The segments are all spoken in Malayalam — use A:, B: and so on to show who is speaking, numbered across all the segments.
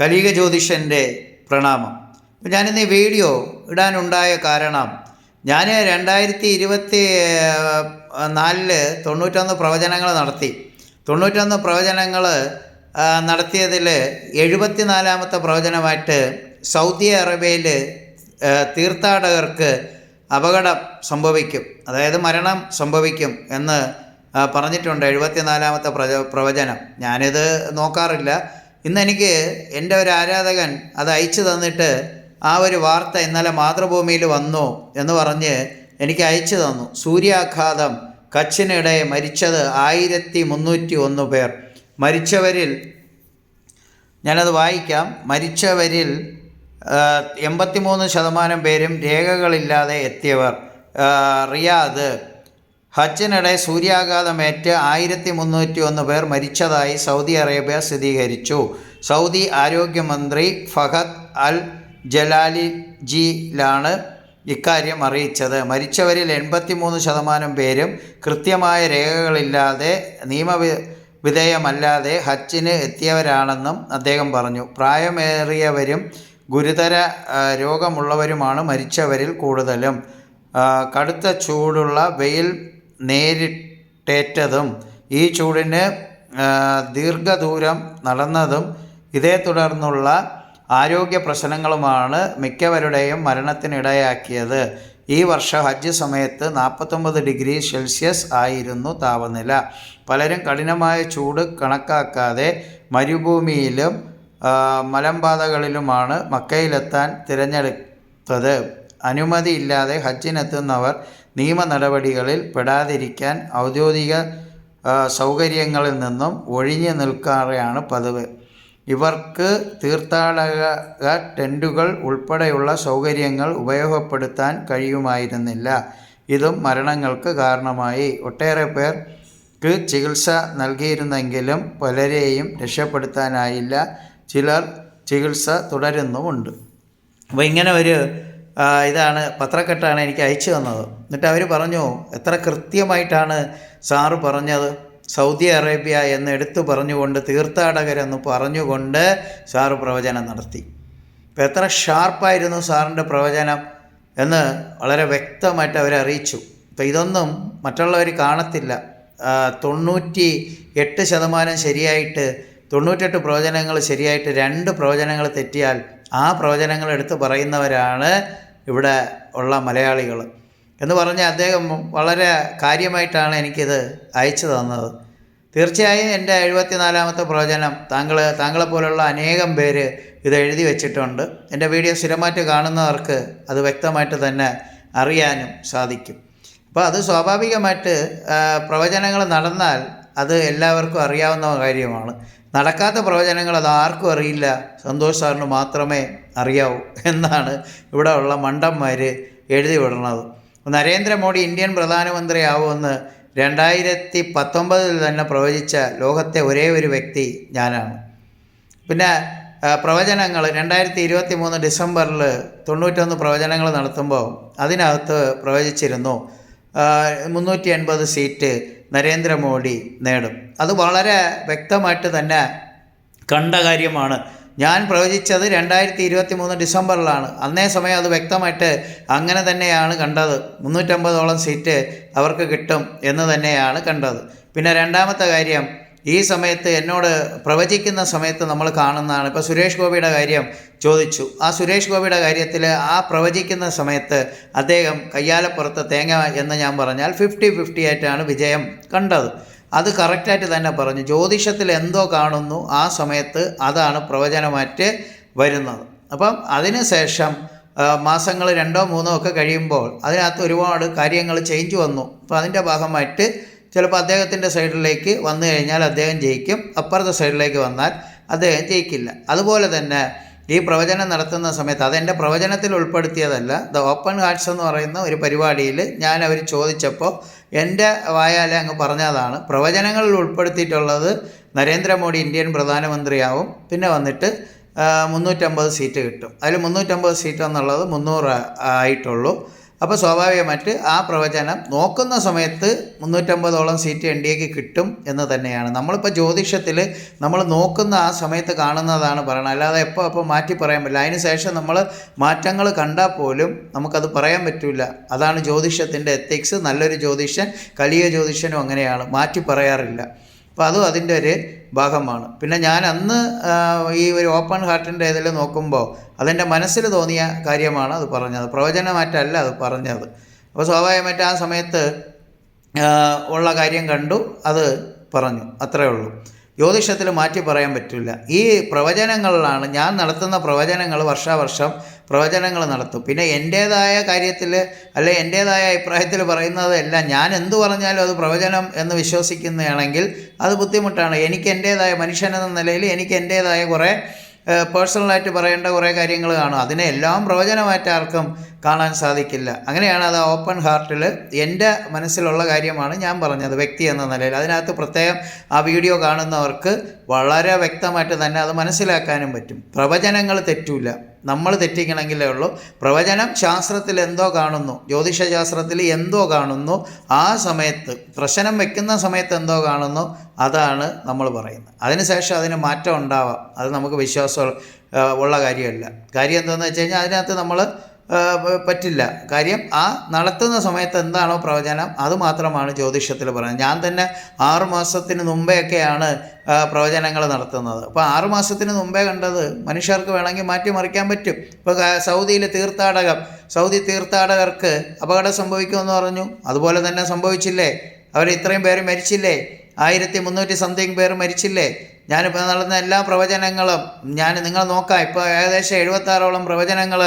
A: കലിക ജ്യോതിഷന്റെ പ്രണാമം ഞാനിന്ന് ഈ വീഡിയോ ഇടാനുണ്ടായ കാരണം ഞാൻ രണ്ടായിരത്തി ഇരുപത്തി നാലിൽ തൊണ്ണൂറ്റൊന്ന് പ്രവചനങ്ങൾ നടത്തി. തൊണ്ണൂറ്റൊന്ന് പ്രവചനങ്ങൾ നടത്തിയതിൽ എഴുപത്തിനാലാമത്തെ പ്രവചനമായിട്ട് സൗദി അറേബ്യയിൽ തീർത്ഥാടകർക്ക് അപകടം സംഭവിക്കും. അതായത് മരണം സംഭവിക്കും എന്ന് പറഞ്ഞിട്ടുണ്ട് എഴുപത്തിനാലാമത്തെ നാലാമത്തെ പ്രവചനം. ഞാനിത് നോക്കാറില്ല. ഇന്ന് എനിക്ക് എന്റെ ഒരു ആരാധകൻ അത് അയച്ചു തന്നിട്ട് ആ ഒരു വാർത്ത ഇന്നലെ മാതൃഭൂമിയിൽ വന്നു എന്ന് പറഞ്ഞ് എനിക്ക് അയച്ചു തന്നു. സൂര്യാഘാതം കച്ചിനിടെ മരിച്ചത് ആയിരത്തി മുന്നൂറ്റി ഒന്ന് പേർ. മരിച്ചവരിൽ ഞാനത് വായിക്കാം. മരിച്ചവരിൽ എൺപത്തിമൂന്ന് ശതമാനം പേരും രേഖകളില്ലാതെ എത്തിയവർ. റിയാദ് ഹജ്ജിനിടെ സൂര്യാഘാതമേറ്റ് ആയിരത്തി മുന്നൂറ്റി ഒന്ന് പേർ മരിച്ചതായി സൗദി അറേബ്യ സ്ഥിരീകരിച്ചു. സൗദി ആരോഗ്യമന്ത്രി ഫഹദ് അൽ ജലാലി ജിയിലാണ് ഇക്കാര്യം അറിയിച്ചത്. മരിച്ചവരിൽ എൺപത്തിമൂന്ന് ശതമാനം പേരും കൃത്യമായ രേഖകളില്ലാതെ നിയമവി വിധേയമല്ലാതെ ഹജ്ജിന് എത്തിയവരാണെന്നും അദ്ദേഹം പറഞ്ഞു. പ്രായമേറിയവരും ഗുരുതര രോഗമുള്ളവരുമാണ് മരിച്ചവരിൽ കൂടുതലും. കടുത്ത ചൂടുള്ള വെയിൽ നേരിട്ടേറ്റതും ഈ ചൂടിന് ദീർഘദൂരം നടന്നതും ഇതേ തുടർന്നുള്ള ആരോഗ്യ പ്രശ്നങ്ങളുമാണ് മിക്കവരുടെയും മരണത്തിനിടയാക്കിയത്. ഈ വർഷം ഹജ്ജ് സമയത്ത് നാൽപ്പത്തൊമ്പത് ഡിഗ്രി സെൽഷ്യസ് ആയിരുന്നു താപനില. പലരും കഠിനമായ ചൂട് കണക്കാക്കാതെ മരുഭൂമിയിലും മലമ്പാതകളിലുമാണ് മക്കയിലെത്താൻ തിരഞ്ഞെടുത്തത്. അനുമതിയില്ലാതെ ഹജ്ജിനെത്തുന്നവർ നിയമ നടപടികളിൽ പെടാതിരിക്കാൻ ഔദ്യോഗിക സൗകര്യങ്ങളിൽ നിന്നും ഒഴിഞ്ഞു നിൽക്കാറെയാണ് പതിവ്. ഇവർക്ക് തീർത്ഥാടക ടെന്റുകൾ ഉൾപ്പെടെയുള്ള സൗകര്യങ്ങൾ ഉപയോഗപ്പെടുത്താൻ കഴിയുമായിരുന്നില്ല. ഇതും മരണങ്ങൾക്ക് കാരണമായി. ഒട്ടേറെ പേർക്ക് ചികിത്സ നൽകിയിരുന്നെങ്കിലും പലരെയും രക്ഷപ്പെടുത്താനായില്ല. ചിലർ ചികിത്സ തുടരുന്നുമുണ്ട്. അപ്പോൾ ഇങ്ങനെ ഒരു ഇതാണ് പത്രക്കെട്ടാണ് എനിക്ക് അയച്ചു തന്നത്. എന്നിട്ട് അവർ പറഞ്ഞു എത്ര കൃത്യമായിട്ടാണ് സാറ് പറഞ്ഞത്? സൗദി അറേബ്യ എന്ന് എടുത്തു പറഞ്ഞുകൊണ്ട് തീർത്ഥാടകരെന്ന് പറഞ്ഞുകൊണ്ട് സാറ് പ്രവചനം നടത്തി. ഇപ്പം എത്ര ഷാർപ്പായിരുന്നു സാറിന്റെ പ്രവചനം എന്ന് വളരെ വ്യക്തമായിട്ട് അവരെ അറിയിച്ചു. അപ്പം ഇതൊന്നും മറ്റുള്ളവർ കാണത്തില്ല. തൊണ്ണൂറ്റി എട്ട് ശതമാനം ശരിയായിട്ട് തൊണ്ണൂറ്റെട്ട് പ്രവചനങ്ങൾ ശരിയായിട്ട് രണ്ട് പ്രവചനങ്ങൾ തെറ്റിയാൽ ആ പ്രവചനങ്ങൾ എടുത്ത് പറയുന്നവരാണ് ഇവിടെ ഉള്ള മലയാളികൾ. എന്ന് പറഞ്ഞാൽ അദ്ദേഹം വളരെ കാര്യമായിട്ടാണ് എനിക്കിത് അയച്ചു തന്നത്. തീർച്ചയായും എന്റെ എഴുപത്തിനാലാമത്തെ പ്രവചനം താങ്കൾ താങ്കളെപ്പോലുള്ള അനേകം പേര് ഇത് എഴുതി വെച്ചിട്ടുണ്ട്. എന്റെ വീഡിയോ സ്ഥിരമായിട്ട് കാണുന്നവർക്ക് അത് വ്യക്തമായിട്ട് തന്നെ അറിയാനും സാധിക്കും. അപ്പോൾ അത് സ്വാഭാവികമായിട്ട് പ്രവചനങ്ങൾ നടന്നാൽ അത് എല്ലാവർക്കും അറിയാവുന്ന കാര്യമാണ്. നടക്കാത്ത പ്രവചനങ്ങൾ അത് ആർക്കും അറിയില്ല. സന്തോഷ് സാറിന് മാത്രമേ അറിയാവൂ എന്നാണ് ഇവിടെ ഉള്ള മണ്ടന്മാർ എഴുതി വിടുന്നത് നരേന്ദ്രമോദി ഇന്ത്യൻ പ്രധാനമന്ത്രിയാവുമെന്ന് രണ്ടായിരത്തി പത്തൊമ്പതിൽ തന്നെ പ്രവചിച്ച ലോകത്തെ ഒരേ ഒരു വ്യക്തി ഞാനാണ്. പിന്നെ പ്രവചനങ്ങൾ രണ്ടായിരത്തി ഇരുപത്തി മൂന്ന് ഡിസംബറിൽ തൊണ്ണൂറ്റൊന്ന് പ്രവചനങ്ങൾ നടത്തുമ്പോൾ അതിനകത്ത് പ്രവചിച്ചിരുന്നു മുന്നൂറ്റി എൺപത് സീറ്റ് നരേന്ദ്രമോദി നേടും. അത് വളരെ വ്യക്തമായിട്ട് തന്നെ കണ്ട കാര്യമാണ്. ഞാൻ പ്രവചിച്ചത് രണ്ടായിരത്തി ഇരുപത്തി മൂന്ന് ഡിസംബറിലാണ്. അന്നേ സമയം അത് വ്യക്തമായിട്ട് അങ്ങനെ തന്നെയാണ് കണ്ടത്. മുന്നൂറ്റമ്പതോളം സീറ്റ് അവർക്ക് കിട്ടും എന്ന് തന്നെയാണ് കണ്ടത്. പിന്നെ രണ്ടാമത്തെ കാര്യം ഈ സമയത്ത് എന്നോട് പ്രവചിക്കുന്ന സമയത്ത് നമ്മൾ കാണുന്നതാണ്. ഇപ്പോൾ സുരേഷ് ഗോപിയുടെ കാര്യം ചോദിച്ചു. ആ സുരേഷ് ഗോപിയുടെ കാര്യത്തിൽ ആ പ്രവചിക്കുന്ന സമയത്ത് അദ്ദേഹം കയ്യാലപ്പുറത്ത് തേങ്ങ എന്ന് ഞാൻ പറഞ്ഞാൽ ഫിഫ്റ്റി ഫിഫ്റ്റി ആയിട്ടാണ് വിജയം കണ്ടത്. അത് കറക്റ്റായിട്ട് തന്നെ പറഞ്ഞു. ജ്യോതിഷത്തിൽ എന്തോ കാണുന്നു ആ സമയത്ത് അതാണ് പ്രവചനമായിട്ട് വരുന്നത്. അപ്പം അതിന് ശേഷം മാസങ്ങൾ രണ്ടോ മൂന്നോ ഒക്കെ കഴിയുമ്പോൾ അതിനകത്ത് ഒരുപാട് കാര്യങ്ങൾ ചേഞ്ച് വന്നു. അപ്പോൾ അതിന്റെ ഭാഗമായിട്ട് ചിലപ്പോൾ അദ്ദേഹത്തിന്റെ സൈഡിലേക്ക് വന്നു കഴിഞ്ഞാൽ അദ്ദേഹം ജയിക്കും അപ്പുറത്തെ സൈഡിലേക്ക് വന്നാൽ അദ്ദേഹം ജയിക്കില്ല. അതുപോലെ തന്നെ ഈ പ്രവചനം നടത്തുന്ന സമയത്ത് അതെന്റെ പ്രവചനത്തിൽ ഉൾപ്പെടുത്തിയതല്ല ദ ഓപ്പൺ ഹാർട്സ് എന്ന് പറയുന്ന ഒരു പരിപാടിയിൽ ഞാൻ അവർ ചോദിച്ചപ്പോൾ എന്റെ വായാലെ അങ്ങ് പറഞ്ഞതാണ് പ്രവചനങ്ങളിൽ ഉൾപ്പെടുത്തിയിട്ടുള്ളത് നരേന്ദ്രമോദി ഇന്ത്യൻ പ്രധാനമന്ത്രിയാവും പിന്നെ വന്നിട്ട് മുന്നൂറ്റമ്പത് സീറ്റ് കിട്ടും. അതിൽ മുന്നൂറ്റമ്പത് സീറ്റ് എന്നുള്ളത് മുന്നൂറ് ആയിട്ടുള്ളൂ. അപ്പോൾ സ്വാഭാവികമായിട്ട് ആ പ്രവചനം നോക്കുന്ന സമയത്ത് മുന്നൂറ്റമ്പതോളം സീറ്റ് എൻ ഡി എക്ക് കിട്ടും എന്ന് തന്നെയാണ്. നമ്മളിപ്പോൾ ജ്യോതിഷത്തിൽ നമ്മൾ നോക്കുന്ന ആ സമയത്ത് കാണുന്നതാണ് പറയുന്നത് അല്ലാതെ എപ്പോൾ അപ്പോൾ മാറ്റി പറയാൻ പറ്റില്ല. അതിന് ശേഷം നമ്മൾ മാറ്റങ്ങൾ കണ്ടാൽ പോലും നമുക്കത് പറയാൻ പറ്റില്ല അതാണ് ജ്യോതിഷത്തിന്റെ എത്തിക്സ് നല്ലൊരു ജ്യോതിഷൻ കലിയ ജ്യോതിഷനും അങ്ങനെയാണ്. മാറ്റി പറയാറില്ല. അപ്പോൾ അതും അതിന്റെ ഒരു ഭാഗമാണ്. പിന്നെ ഞാൻ അന്ന് ഈ ഒരു ഓപ്പൺ ഹാർട്ടിന്റെ ഇതിൽ നോക്കുമ്പോൾ അതെന്റെ മനസ്സിൽ തോന്നിയ കാര്യമാണ് അത് പറഞ്ഞത്. പ്രവചനമായിട്ടല്ല അത് പറഞ്ഞത്. അപ്പോൾ സ്വാഭാവികമായിട്ട് ആ സമയത്ത് ഉള്ള കാര്യം കണ്ടു അത് പറഞ്ഞു. അത്രേ ഉള്ളൂ. ജ്യോതിഷത്തിൽ മാറ്റി പറയാൻ പറ്റില്ല. ഈ പ്രവചനങ്ങളിലാണ് ഞാൻ നടത്തുന്ന പ്രവചനങ്ങൾ വർഷാവർഷം പ്രവചനങ്ങൾ നടത്തും. പിന്നെ എന്റേതായ കാര്യത്തിൽ അല്ലെ എന്റേതായ അഭിപ്രായത്തിൽ പറയുന്നതെല്ലാം ഞാൻ എന്തു പറഞ്ഞാലും അത് പ്രവചനം എന്ന് വിശ്വസിക്കുന്നതാണെങ്കിൽ അത് ബുദ്ധിമുട്ടാണ്. എനിക്ക് എന്റേതായ മനുഷ്യൻ എന്ന നിലയിൽ എനിക്ക് എന്റേതായ കുറേ പേഴ്സണലായിട്ട് പറയേണ്ട കുറേ കാര്യങ്ങൾ കാണും. അതിനെ എല്ലാം പ്രവചനമായിട്ട് ആർക്കും കാണാൻ സാധിക്കില്ല. അങ്ങനെയാണ് അത് ഓപ്പൺ ഹാർട്ടിൽ എന്റെ മനസ്സിലുള്ള കാര്യമാണ് ഞാൻ പറഞ്ഞത് വ്യക്തി എന്ന നിലയിൽ. അതിനകത്ത് പ്രത്യേകം ആ വീഡിയോ കാണുന്നവർക്ക് വളരെ വ്യക്തമായിട്ട് തന്നെ അത് മനസ്സിലാക്കാനും പറ്റും. പ്രവചനങ്ങൾ തെറ്റൂല. നമ്മൾ തെറ്റിക്കണമെങ്കിലേ ഉള്ളൂ. പ്രവചനം ശാസ്ത്രത്തിൽ എന്തോ കാണുന്നു ജ്യോതിഷശാസ്ത്രത്തിൽ എന്തോ കാണുന്നു ആ സമയത്ത് പ്രശ്നം വെക്കുന്ന സമയത്ത് എന്തോ കാണുന്നു അതാണ് നമ്മൾ പറയുന്നത്. അതിനുശേഷം അതിന് മാറ്റം ഉണ്ടാവാം. അത് നമുക്ക് വിശ്വാസം ഉള്ള കാര്യമല്ല. കാര്യം എന്താണെന്ന് വെച്ച് കഴിഞ്ഞാൽ അതിനകത്ത് നമ്മൾ പറ്റില്ല. കാര്യം ആ നടത്തുന്ന സമയത്ത് എന്താണോ പ്രവചനം അത് മാത്രമാണ് ജ്യോതിഷത്തിൽ പറയുന്നത്. ഞാൻ തന്നെ ആറു മാസത്തിന് മുമ്പെയൊക്കെയാണ് പ്രവചനങ്ങൾ നടത്തുന്നത്. അപ്പോൾ ആറു മാസത്തിന് മുമ്പേ കണ്ടത് മനുഷ്യർക്ക് വേണമെങ്കിൽ മാറ്റിമറിക്കാൻ പറ്റും. ഇപ്പോൾ സൗദിയിലെ തീർത്ഥാടകം സൗദി തീർത്ഥാടകർക്ക് അപകടം സംഭവിക്കുമെന്ന് പറഞ്ഞു. അതുപോലെ തന്നെ സംഭവിച്ചില്ലേ? അവർ ഇത്രയും പേര് മരിച്ചില്ലേ? ആയിരത്തി മുന്നൂറ്റി സംതിങ് പേർ മരിച്ചില്ലേ? ഞാനിപ്പോൾ നടന്ന എല്ലാ പ്രവചനങ്ങളും ഞാൻ നിങ്ങൾ നോക്കാം. ഇപ്പോൾ ഏകദേശം എഴുപത്താറോളം പ്രവചനങ്ങൾ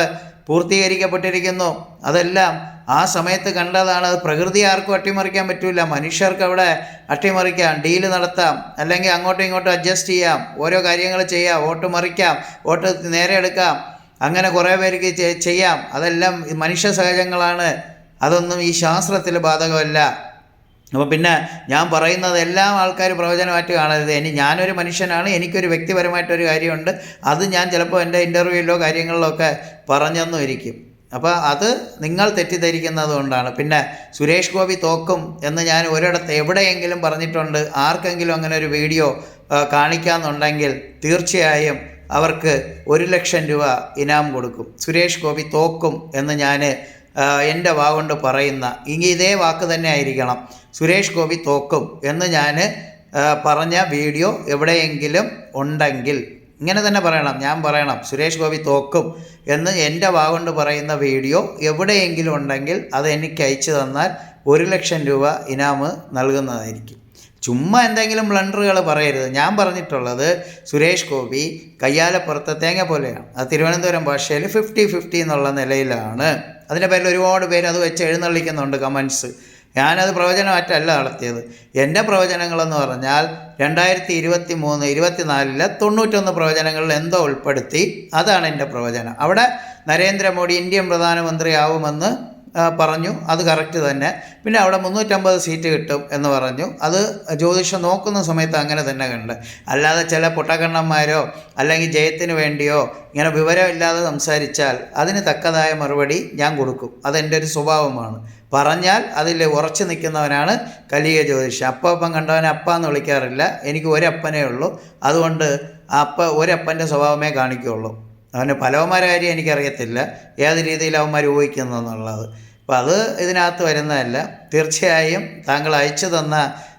A: പൂർത്തീകരിക്കപ്പെട്ടിരിക്കുന്നു. അതെല്ലാം ആ സമയത്ത് കണ്ടതാണ്. അത് പ്രകൃതി ആർക്കും അട്ടിമറിക്കാൻ പറ്റില്ല മനുഷ്യർക്ക് അവിടെ അട്ടിമറിക്കാം ഡീൽ നടത്താം അല്ലെങ്കിൽ അങ്ങോട്ടും ഇങ്ങോട്ടും അഡ്ജസ്റ്റ് ചെയ്യാം. ഓരോ കാര്യങ്ങൾ ചെയ്യാം വോട്ട് മറിക്കാം വോട്ട് നേരെ എടുക്കാം അങ്ങനെ കുറേ പേർക്ക് ചെയ്യാം. അതെല്ലാം മനുഷ്യ സഹജങ്ങളാണ്. അതൊന്നും ഈ ശാസ്ത്രത്തിൽ ബാധകമല്ല. അപ്പോൾ പിന്നെ ഞാൻ പറയുന്നത് എല്ലാം ആൾക്കാർ പ്രവചനമായിട്ട് കാണരുത്. ഇനി ഞാനൊരു മനുഷ്യനാണ് എനിക്കൊരു വ്യക്തിപരമായിട്ടൊരു കാര്യമുണ്ട്. അത് ഞാൻ ചിലപ്പോൾ എന്റെ ഇന്റർവ്യൂവിലോ കാര്യങ്ങളിലോ ഒക്കെ പറഞ്ഞെന്നും ഇരിക്കും. അപ്പോൾ അത് നിങ്ങൾ തെറ്റിദ്ധരിക്കുന്നത് കൊണ്ടാണ്. പിന്നെ സുരേഷ് ഗോപി തോക്കും എന്ന് ഞാൻ ഒരിടത്ത് എവിടെയെങ്കിലും പറഞ്ഞിട്ടുണ്ട്. ആർക്കെങ്കിലും അങ്ങനെ ഒരു വീഡിയോ കാണിക്കാമെന്നുണ്ടെങ്കിൽ തീർച്ചയായും അവർക്ക് ഒരു ലക്ഷം രൂപ ഇനാം കൊടുക്കും. സുരേഷ് ഗോപി തോക്കും എന്ന് ഞാൻ എന്റെ വാഗൊണ്ട് പറയുന്ന ഇനി ഇതേ വാക്ക് തന്നെ ആയിരിക്കണം. സുരേഷ് ഗോപി തോക്കും എന്ന് ഞാൻ പറഞ്ഞ വീഡിയോ എവിടെയെങ്കിലും ഉണ്ടെങ്കിൽ ഇങ്ങനെ തന്നെ പറയണം. ഞാൻ പറയണം സുരേഷ് ഗോപി തോക്കും എന്ന് എന്റെ വാഗുണ്ട് പറയുന്ന വീഡിയോ എവിടെയെങ്കിലും ഉണ്ടെങ്കിൽ അത് എനിക്ക് അയച്ചു തന്നാൽ ഒരു ലക്ഷം രൂപ ഇനാമ് നൽകുന്നതായിരിക്കും. ചുമ്മാ എന്തെങ്കിലും ബ്ലണ്ടറുകൾ പറയരുത്. ഞാൻ പറഞ്ഞിട്ടുള്ളത് സുരേഷ് ഗോപി കയ്യാലപ്പുറത്തെ തേങ്ങ പോലെയാണ്. അത് തിരുവനന്തപുരം ഭാഷയിൽ ഫിഫ്റ്റി ഫിഫ്റ്റി എന്നുള്ള നിലയിലാണ്. അതിന്റെ പേരിൽ ഒരുപാട് പേര് അത് വെച്ച് എഴുന്നള്ളിക്കുന്നുണ്ട് കമൻസ്. ഞാനത് പ്രവചനമായിട്ടല്ല നടത്തിയത്. എന്റെ പ്രവചനങ്ങളെന്ന് പറഞ്ഞാൽ രണ്ടായിരത്തി ഇരുപത്തി മൂന്ന് ഇരുപത്തിനാലിലെ തൊണ്ണൂറ്റൊന്ന് പ്രവചനങ്ങളിൽ എന്തോ ഉൾപ്പെടുത്തി. അതാണ് എന്റെ പ്രവചനം. അവിടെ നരേന്ദ്രമോദി ഇന്ത്യൻ പ്രധാനമന്ത്രിയാവുമെന്ന് പറഞ്ഞു. അത് കറക്റ്റ് തന്നെ. പിന്നെ അവിടെ മുന്നൂറ്റമ്പത് സീറ്റ് കിട്ടും എന്ന് പറഞ്ഞു. അത് ജ്യോതിഷം നോക്കുന്ന സമയത്ത് അങ്ങനെ തന്നെ കണ്ട്. അല്ലാതെ ചില പൊട്ടക്കണ്ണന്മാരോ അല്ലെങ്കിൽ ജയത്തിന് വേണ്ടിയോ ഇങ്ങനെ വിവരമില്ലാതെ സംസാരിച്ചാൽ അതിന് തക്കതായ മറുപടി ഞാൻ കൊടുക്കും. അതെന്റെ ഒരു സ്വഭാവമാണ്. പറഞ്ഞാൽ അതിൽ ഉറച്ചു നിൽക്കുന്നവനാണ് കലിക ജ്യോതിഷം. അപ്പ കണ്ടവനെ അപ്പ എന്ന് വിളിക്കാറില്ല. എനിക്ക് ഒരപ്പനേ ഉള്ളൂ. അതുകൊണ്ട് അപ്പ ഒരപ്പന്റെ സ്വഭാവമേ കാണിക്കുകയുള്ളൂ. അവന് പലവന്മാരെ കാര്യം എനിക്കറിയത്തില്ല. ഏത് രീതിയിൽ അവന്മാർ ഊഹിക്കുന്നു എന്നുള്ളത് അപ്പോൾ അത് ഇതിനകത്ത് വരുന്നതല്ല. തീർച്ചയായും താങ്കൾ അയച്ചു തന്ന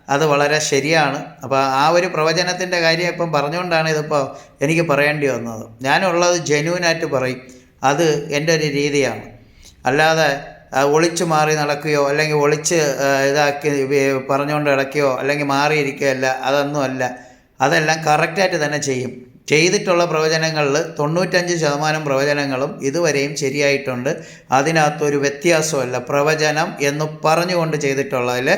A: അത് വളരെ ശരിയാണ്. അപ്പോൾ ആ ഒരു പ്രവചനത്തിന്റെ കാര്യം ഇപ്പം പറഞ്ഞുകൊണ്ടാണ് ഇതിപ്പോൾ എനിക്ക് പറയേണ്ടി വന്നത്. ഞാനുള്ളത് ജെന്യൂനായിട്ട് പറയും. അത് എന്റെ ഒരു രീതിയാണ്. അല്ലാതെ ഒളിച്ചു മാറി നടക്കുകയോ അല്ലെങ്കിൽ ഒളിച്ച് ഇതാക്കി പറഞ്ഞുകൊണ്ട് നടക്കുകയോ അല്ലെങ്കിൽ മാറിയിരിക്കുകയല്ല അതൊന്നുമല്ല അതെല്ലാം കറക്റ്റായിട്ട് തന്നെ ചെയ്യും. ചെയ്തിട്ടുള്ള പ്രവചനങ്ങളിൽ തൊണ്ണൂറ്റഞ്ച് ശതമാനം പ്രവചനങ്ങളും ഇതുവരെയും ശരിയായിട്ടുണ്ട്. അതിനകത്തൊരു വ്യത്യാസമല്ല പ്രവചനം എന്ന് പറഞ്ഞുകൊണ്ട് ചെയ്തിട്ടുള്ളതിൽ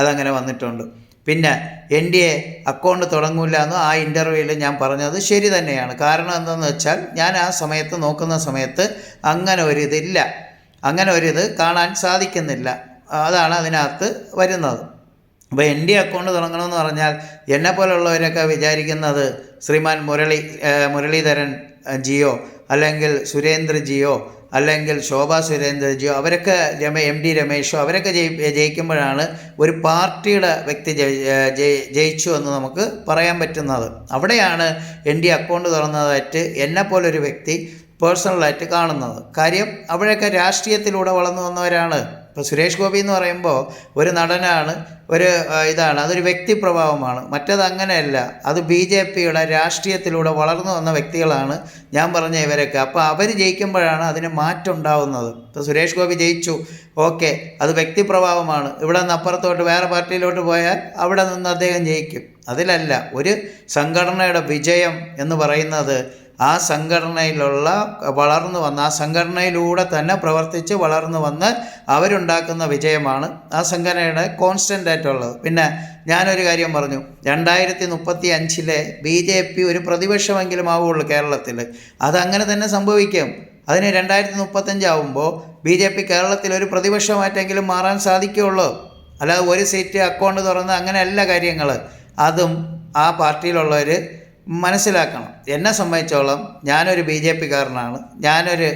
A: അതങ്ങനെ വന്നിട്ടുണ്ട്. പിന്നെ എൻ ഡി എ അക്കൗണ്ട് തുടങ്ങില്ല എന്ന് ആ ഇന്റർവ്യൂവിൽ ഞാൻ പറഞ്ഞത് ശരി തന്നെയാണ്. കാരണം എന്താണെന്ന് വെച്ചാൽ ഞാൻ ആ സമയത്ത് നോക്കുന്ന സമയത്ത് അങ്ങനെ ഒരിതില്ല അങ്ങനെ ഒരിത് കാണാൻ സാധിക്കുന്നില്ല. അതാണ് അതിനകത്ത് വരുന്നത്. അപ്പോൾ എൻ ഡി അക്കൗണ്ട് തുടങ്ങണമെന്ന് പറഞ്ഞാൽ എന്നെ പോലുള്ളവരൊക്കെ വിചാരിക്കുന്നത് ശ്രീമാൻ മുരളി മുരളീധരൻ ജിയോ അല്ലെങ്കിൽ സുരേന്ദ്ര ജിയോ അല്ലെങ്കിൽ ശോഭാ സുരേന്ദ്രജിയോ അവരൊക്കെ രമ എം ഡി രമേശോ അവരൊക്കെ ജയി ജയിക്കുമ്പോഴാണ് ഒരു പാർട്ടിയുടെ വ്യക്തി ജയി ജയിച്ചു എന്ന് നമുക്ക് പറയാൻ പറ്റുന്നത്. അവിടെയാണ് എൻ ഡി അക്കൗണ്ട് തുറന്നതായിട്ട് എന്നെപ്പോലൊരു വ്യക്തി പേഴ്സണലായിട്ട് കാണുന്നത്. കാര്യം അവിടെയൊക്കെ രാഷ്ട്രീയത്തിലൂടെ വളർന്നു വന്നവരാണ്. ഇപ്പോൾ സുരേഷ് ഗോപി എന്ന് പറയുമ്പോൾ ഒരു നടനാണ് ഒരു ഇതാണ് അതൊരു വ്യക്തി പ്രഭാവമാണ് മറ്റത് അങ്ങനെയല്ല. അത് ബി ജെ പിയുടെ രാഷ്ട്രീയത്തിലൂടെ വളർന്നു വന്ന വ്യക്തികളാണ് ഞാൻ പറഞ്ഞ ഇവരൊക്കെ. അപ്പോൾ അവർ ജയിക്കുമ്പോഴാണ് അതിന് മാറ്റം ഉണ്ടാവുന്നത് ഇപ്പോൾ സുരേഷ് ഗോപി ജയിച്ചു. ഓക്കെ അത് വ്യക്തി പ്രഭാവമാണ് ഇവിടെ നിന്ന് അപ്പുറത്തോട്ട് വേറെ പാർട്ടിയിലോട്ട് പോയാൽ അവിടെ നിന്ന് അദ്ദേഹം ജയിക്കും. അതിലല്ല ഒരു സംഘടനയുടെ വിജയം എന്ന് പറയുന്നത് ആ സംഘടനയിലുള്ള വളർന്നു വന്ന ആ സംഘടനയിലൂടെ തന്നെ പ്രവർത്തിച്ച് വളർന്നു വന്ന് അവരുണ്ടാക്കുന്ന വിജയമാണ് ആ സംഘടനയുടെ കോൺസ്റ്റന്റ് ആയിട്ടുള്ളത്. പിന്നെ ഞാനൊരു കാര്യം പറഞ്ഞു. രണ്ടായിരത്തി മുപ്പത്തി അഞ്ചിലെ ബി ജെ പി ഒരു പ്രതിപക്ഷമെങ്കിലും ആവുകയുള്ളൂ കേരളത്തിൽ. അതങ്ങനെ തന്നെ സംഭവിക്കും. അതിന് രണ്ടായിരത്തി മുപ്പത്തഞ്ചാവുമ്പോൾ ബി ജെ പി കേരളത്തിൽ ഒരു പ്രതിപക്ഷമായിട്ടെങ്കിലും മാറാൻ സാധിക്കുകയുള്ളൂ. അല്ലാതെ ഒരു സീറ്റ് അക്കൗണ്ട് തുറന്ന് അങ്ങനെയല്ല കാര്യങ്ങൾ അതും ആ പാർട്ടിയിലുള്ളവർ മനസ്സിലാക്കണം. എന്നെ സംബന്ധിച്ചോളം ഞാനൊരു ബി ജെ പിക്കാരനാണ്. ഞാനൊരു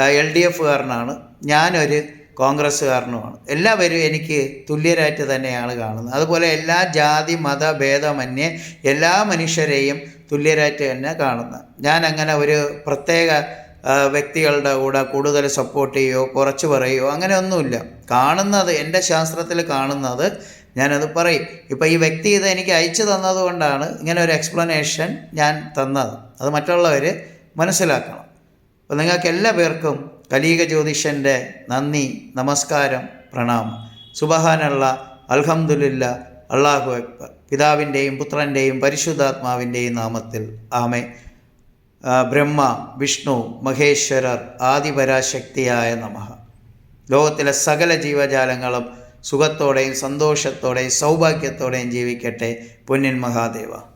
A: എൽ ഡി എഫുകാരനാണ്. ഞാനൊരു കോൺഗ്രസ്സുകാരനുമാണ്. എല്ലാവരും എനിക്ക് തുല്യരായിട്ട് തന്നെയാണ് കാണുന്നത്. അതുപോലെ എല്ലാ ജാതി മത ഭേദമന്യേ എല്ലാ മനുഷ്യരെയും തുല്യരായിട്ട് തന്നെ കാണുന്നത്. ഞാൻ അങ്ങനെ ഒരു പ്രത്യേക വ്യക്തികളുടെ കൂടെ കൂടുതൽ സപ്പോർട്ട് ചെയ്യുകയോ കുറച്ച് പറയുകയോ അങ്ങനെയൊന്നുമില്ല. കാണുന്നത് എന്റെ ശാസ്ത്രത്തിൽ കാണുന്നത് ഞാനത് പറയും. ഇപ്പോൾ ഈ വ്യക്തി ഇത് എനിക്ക് അയച്ചു തന്നതുകൊണ്ടാണ് ഇങ്ങനെ ഒരു എക്സ്പ്ലനേഷൻ ഞാൻ തന്നത്. അത് മറ്റുള്ളവർ മനസ്സിലാക്കണം. അപ്പോൾ നിങ്ങൾക്ക് എല്ലാ പേർക്കും കലീക ജ്യോതിഷന്റെ നന്ദി നമസ്കാരം പ്രണാമം. സുബഹാനുള്ള അൽഹമുല്ല അള്ളാഹു അക്ബർ. പിതാവിന്റെയും പുത്രന്റെയും പരിശുദ്ധാത്മാവിന്റെയും നാമത്തിൽ ആമേ ബ്രഹ്മ വിഷ്ണു മഹേശ്വരർ ആദിപരാശക്തിയായ നമഃ. ലോകത്തിലെ സകല ജീവജാലങ്ങളും സുഖത്തോടെയും സന്തോഷത്തോടെയും സൗഭാഗ്യത്തോടെയും ജീവിക്കട്ടെ പൊന്നിൻ മഹാദേവ.